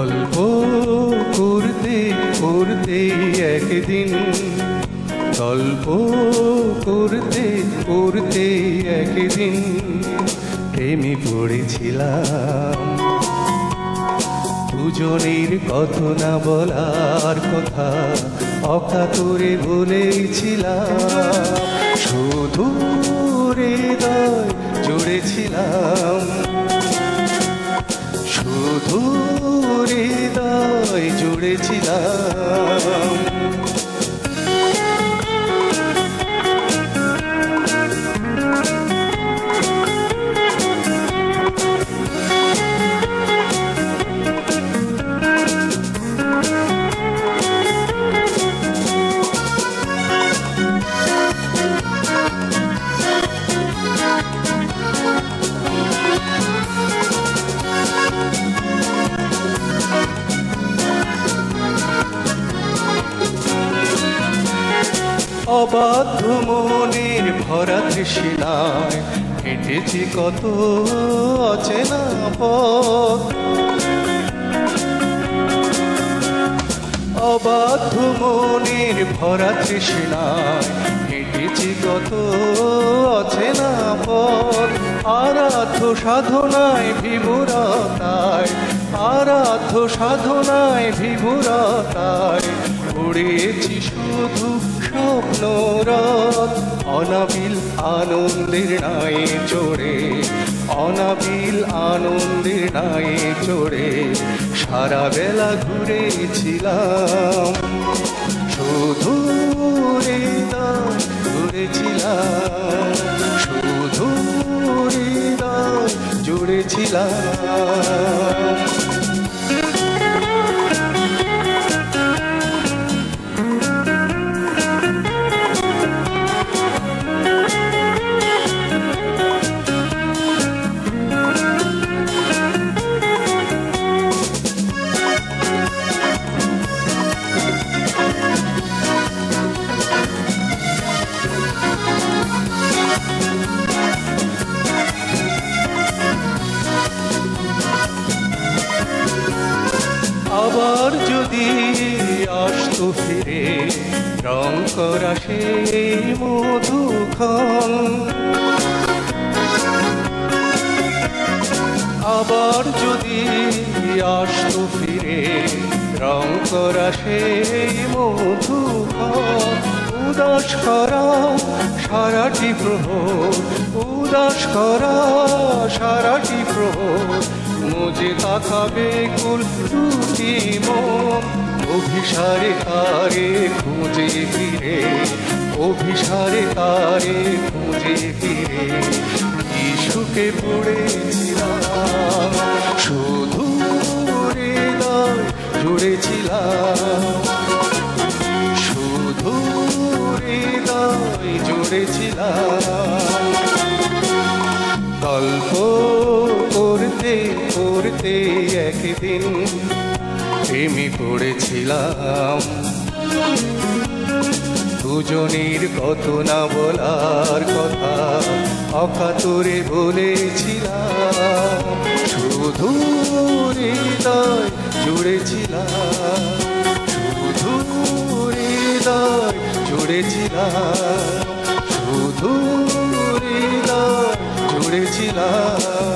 অল্প করতে করতে একদিন গল্প করতে করতে একদিন প্রেমে পড়েছিলাম। দুজনের কত না বলার কথা অকাতরে বলেছিলাম। জুড়েছিলাম অবাধ্য মনের ভরা হেঁটেছি কত অচেনা পথ। অবাধ্য মনের ভরা তৃষ্ণায় হেঁটেছি কত অচেনা পথ। আরাধ্য সাধনায় বিমুরতায় আরাধ্য সাধনায় বিমুরতায় উড়িয়েছি শুধু স্বপ্নরথ। অনাবিল আনন্দের নাই চড়ে, অনাবিল আনন্দের নাই চড়ে সারা বেলা ঘুরেছিলাম। শুধু ঘুরেছিলাম। শুধু জুড়েছিলাম। আবার যদি আসতো ফিরে রং করা সেই মধুক্ষণ। আবার যদি আসতো ফিরে রং করা সেই মধুক্ষণ। উদাস করা সারাটি প্রহর, উদাস করা সারাটি প্রহর। মুজে তাকাবে কুল দুটি মন, অভিসারে তারে খুঁজে ফিরে, অভিসারে তারে খুঁজে ফিরে। ইসুকে পড়েছিলাম, শুধু রে হৃদয় জুড়েছিলাম। শুধু রে হৃদয় জুড়েছিলাম। করতে করতে একদিন প্রেমে পড়েছিলাম। দুজনের কত না বলার কথা অকাতরে বলেছিলাম। শুধু হৃদয় জুড়েছিলাম। শুধু হৃদয় জুড়েছিলাম। শুধু হৃদয় জুড়েছিলাম।